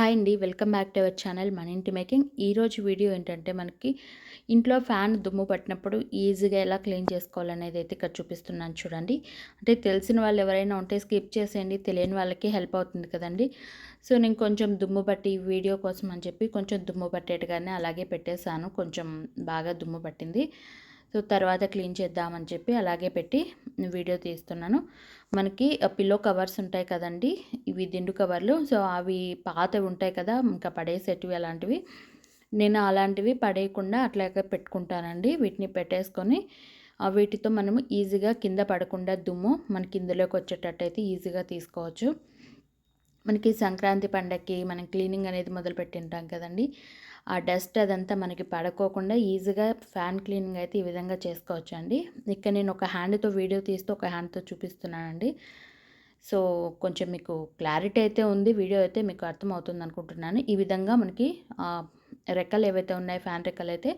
Hi అండి welcome back to our channel మన ఇంటి మేకింగ్ ఈరోజు వీడియో ఏంటంటే మనకి ఇంట్లో ఫ్యాన్ దుమ్ము పట్టినప్పుడు ఈజీగా ఎలా క్లీన్ చేసుకోవాలనేది అయితే ఇక్కడ చూపిస్తున్నాను చూడండి. అంటే తెలిసిన వాళ్ళు ఎవరైనా ఉంటే స్కిప్ చేసేయండి తెలియని వాళ్ళకి హెల్ప్ అవుతుంది కదండి. సో నేను కొంచెం దుమ్ము పట్టి వీడియో కోసం అని చెప్పి కొంచెం దుమ్ము పట్టేట్టుగానే అలాగే పెట్టేశాను. కొంచెం బాగా దుమ్ము పట్టింది. సో తర్వాత క్లీన్ చేద్దామని చెప్పి అలాగే పెట్టి వీడియో తీస్తున్నాను. మనకి పిల్లో కవర్స్ ఉంటాయి కదండి ఇవి దిండు కవర్లు. సో అవి పాతవి ఉంటాయి కదా ఇంకా పడేసేటివి అలాంటివి. నేను అలాంటివి పడేయకుండా అట్లాగే పెట్టుకుంటానండి. వీటిని పెట్టేసుకొని వీటితో మనము ఈజీగా కింద పడకుండా దుమ్ము మనకి ఇందులోకి వచ్చేటట్టయితే ఈజీగా తీసుకోవచ్చు. మనకి సంక్రాంతి పండగకి మనం క్లీనింగ్ అనేది మొదలు పెట్టింటాం కదండి. ఆ డస్ట్ అదంతా మనకి పడుకోకుండా ఈజీగా ఫ్యాన్ క్లీనింగ్ అయితే ఈ విధంగా చేసుకోవచ్చు అండి ఇక్కడ నేను ఒక హ్యాండ్తో వీడియో తీస్తూ ఒక హ్యాండ్తో చూపిస్తున్నానండి. సో కొంచెం మీకు క్లారిటీ అయితే ఉంది వీడియో అయితే మీకు అర్థమవుతుంది అనుకుంటున్నాను. ఈ విధంగా మనకి రెక్కలు ఏవైతే ఉన్నాయో ఫ్యాన్ రెక్కలు అయితే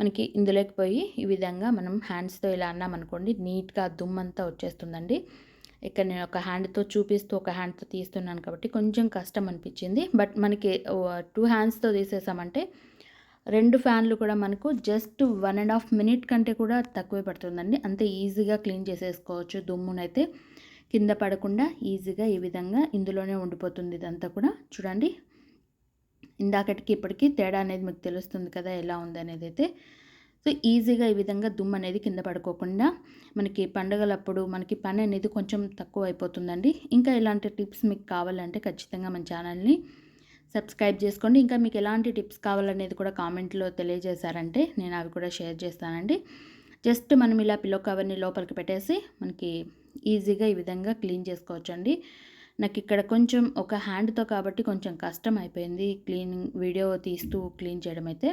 మనకి ఇందులోకి పోయి ఈ విధంగా మనం హ్యాండ్స్తో ఇలా అన్నామనుకోండి నీట్గా దుమ్మంతా వచ్చేస్తుందండి. ఇక్కడ నేను ఒక హ్యాండ్తో చూపిస్తూ ఒక హ్యాండ్తో తీస్తున్నాను కాబట్టి కొంచెం కష్టం అనిపించింది. బట్ మనకి టూ హ్యాండ్స్తో తీసేసామంటే రెండు ఫ్యాన్లు కూడా మనకు just one and half minute కంటే కూడా తక్కువే పడుతుందండి. అంతే ఈజీగా క్లీన్ చేసేసుకోవచ్చు. దుమ్మునైతే కింద పడకుండా ఈజీగా ఈ విధంగా ఇందులోనే ఉండిపోతుంది ఇదంతా కూడా. చూడండి. ఇందాకటికి ఇప్పటికీ తేడా అనేది మీకు తెలుస్తుంది కదా ఎలా ఉంది అనేది అయితే. సో ఈజీగా ఈ విధంగా దుమ్ము అనేది కింద పడుకోకుండా మనకి పండుగలప్పుడు మనకి పని అనేది కొంచెం తక్కువ అయిపోతుందండి. ఇంకా ఇలాంటి టిప్స్ మీకు కావాలంటే ఖచ్చితంగా మన ఛానల్ని సబ్స్క్రైబ్ చేసుకోండి. ఇంకా మీకు ఎలాంటి టిప్స్ కావాలనేది కూడా కామెంట్లో తెలియజేశారంటే నేను అవి కూడా షేర్ చేస్తానండి. జస్ట్ మనం ఇలా పిల్లో కవర్ని లోపలికి పెట్టేసి మనకి ఈజీగా ఈ విధంగా క్లీన్ చేసుకోవచ్చండి. నాకు ఇక్కడ కొంచెం ఒక హ్యాండ్తో కాబట్టి కొంచెం కష్టం అయిపోయింది క్లీనింగ్ వీడియో తీస్తూ క్లీన్ చేయడం అయితే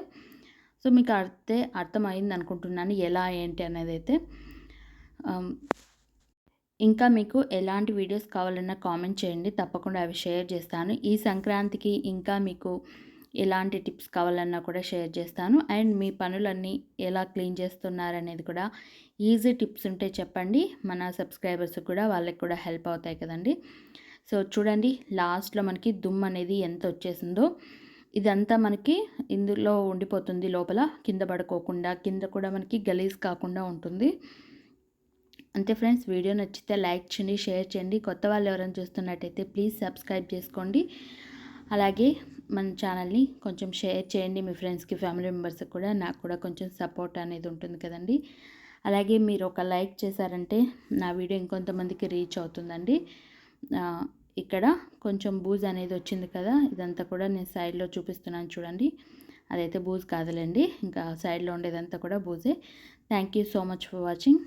సో మీకు అర్థే అర్థమైంది అనుకుంటున్నాను. ఎలా ఏంటి అనేది అయితే. ఇంకా మీకు ఎలాంటి వీడియోస్ కావాలన్నా కామెంట్ చేయండి. తప్పకుండా అవి షేర్ చేస్తాను. ఈ సంక్రాంతికి ఇంకా మీకు ఎలాంటి టిప్స్ కావాలన్నా కూడా షేర్ చేస్తాను. అండ్ మీ పనులన్నీ ఎలా క్లీన్ చేస్తున్నారనేది కూడా ఈజీ టిప్స్ ఉంటే చెప్పండి. మన సబ్స్క్రైబర్స్ కూడా వాళ్ళకి కూడా హెల్ప్ అవుతాయి కదండి. సో చూడండి లాస్ట్లో మనకి దుమ్ము అనేది ఎంత వచ్చేసిందో. ఇదంతా మనకి ఇందులో ఉండిపోతుంది లోపల కింద పడుకోకుండా కింద కూడా మనకి గలీజ్ కాకుండా ఉంటుంది. అంతే ఫ్రెండ్స్ వీడియో నచ్చితే లైక్ చేయండి షేర్ చేయండి. కొత్త వాళ్ళు ఎవరైనా చూస్తున్నట్టయితే ప్లీజ్ సబ్స్క్రైబ్ చేసుకోండి. అలాగే మన ఛానల్ని కొంచెం షేర్ చేయండి. మీ ఫ్రెండ్స్కి ఫ్యామిలీ మెంబర్స్కి కూడా నాకు కూడా కొంచెం సపోర్ట్ అనేది ఉంటుంది కదండి. అలాగే మీరు ఒక లైక్ చేశారంటే నా వీడియో ఇంకొంతమందికి రీచ్ అవుతుందండి. ఇక్కడ కొంచెం బూజ్ అనేది వచ్చింది కదా ఇదంతా కూడా నేను సైడ్లో చూపిస్తున్నాను చూడండి. అదైతే బూజ్ కాదులేండి ఇంకా సైడ్లో ఉండేదంతా కూడా బూజే. Thank you so much for watching.